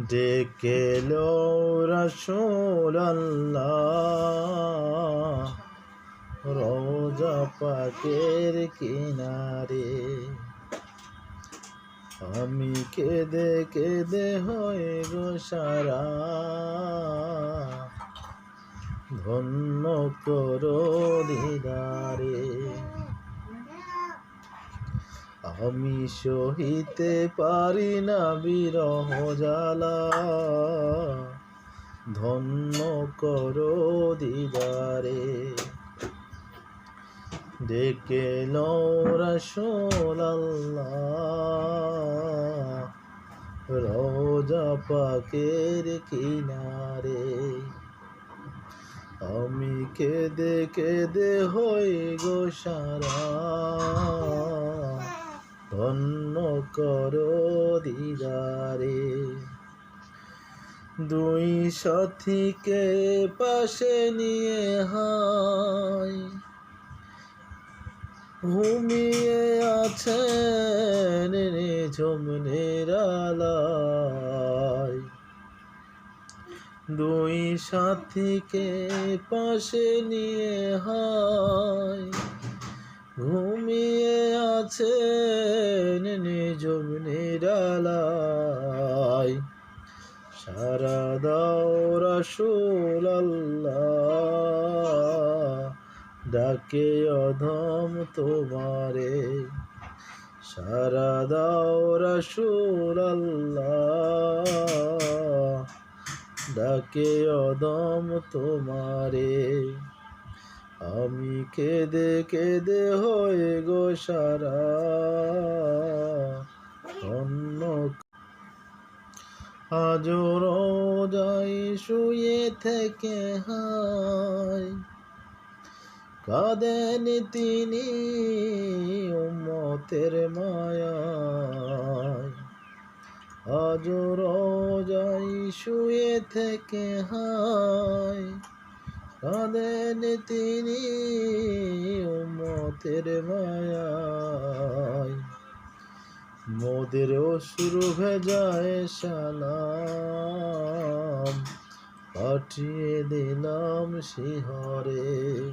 ডেকে লো রসুল আল্লাহ রোজা পাকের কিনারে আমি কেঁদে কেঁদে হয়ে গো সারা। ধন্য করো দিদারে। আমি সহিতে পারি না বিরহ জ্বালা। ধন্য করো দিদারে। ডেকে রোজা পাকের কিনারে। আমি কেঁদে কেঁদে হয়ে গো সারা। ধন্য করো দিদারে। দুই সাথীকে পাশে নিয়ে হায়। ঘুমিয়ে আছেন আলায়। দুই সাথীকে পাশে নিয়ে হায়। ঘুমিয়ে আছেন সারা দাও ডাকে অধম তোমারে। সারা দাও রসুল ডাকে অদম তোমারে। আমি কেদে কেদে হয়ে গো সারা। আজ রোজাই শুয়ে থেকে হায়। কাঁদেন তিনি উম্মতের মায়ায়। আজ রোজাই শুয়ে থেকে হায়। কাঁদেন তিনি উম্মতের মায়ায়। মোদের অশ্রু ভেজায় সালাম। পাঠিয়ে দিলাম শিহরে।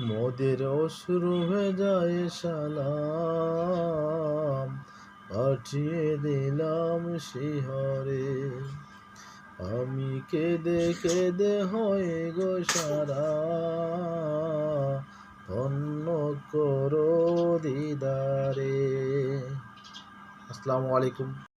মোদের অশ্রু ভেজায় সালাম। পাঠিয়ে দিলাম শিহরে। আমি কেঁদে কেঁদে হয়ে গো সারা। ধন্য করো দিদারে। আসসালামু আলাইকুম।